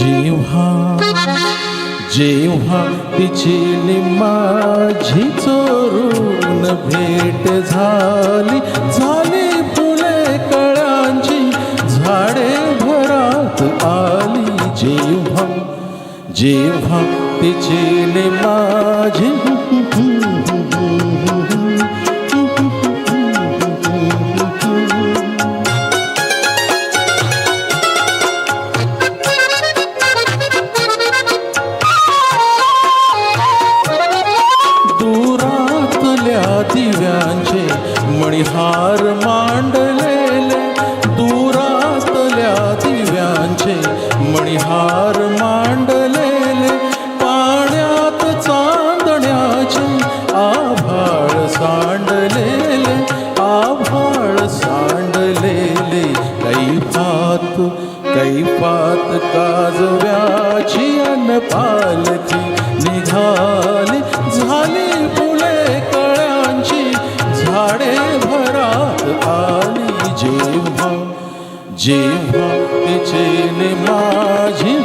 जेव्हा जेव्हा तिची माझी चोरून भेट झाली. झाली फुले कळांची झाडे भरात आली. जेव्हा जेव्हा तिची माझी. दुरातल्या दिव्यांचे मणिहार मांडलेले दुरातल्या दिव्यांचे मणिहार मांडलेले पाण्यात चांदण्याचे आभाळ सांडलेले आभाळ सांडलेले कैफात कैफात काजव्याची अन पालखी जेव्हा तिचे माझी।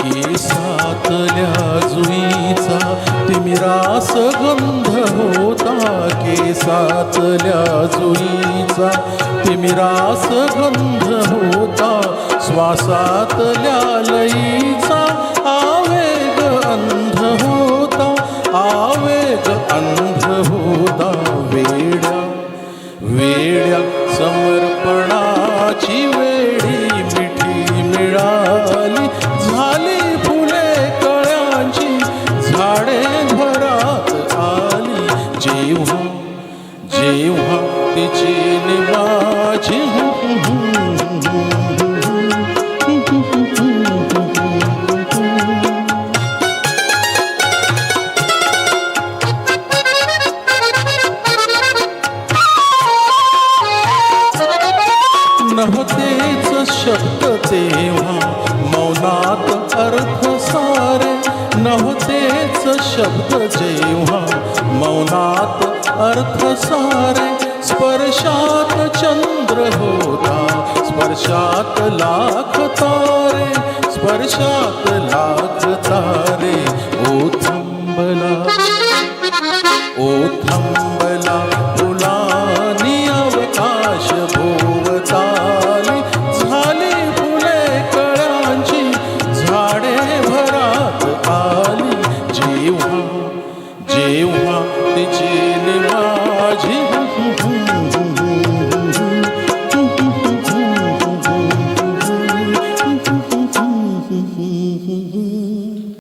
केसातल्या जुईचा तिमिरास गंध होता केसातल्या जुईचा. तिमिरास गंध होता श्वासातल्या लईचा. आवेग अंध होता आवेग अंध होता. वेड्या वेड्या समर्पणाची जेव्हा जेव्हा तिची निवाची नव्हतेच शब्द तेव्हा शब्द जेव्हा मौनात अर्थ सारे स्पर्शात चंद्र होता स्पर्शात लाख तारे स्पर्शात de uma de imagem.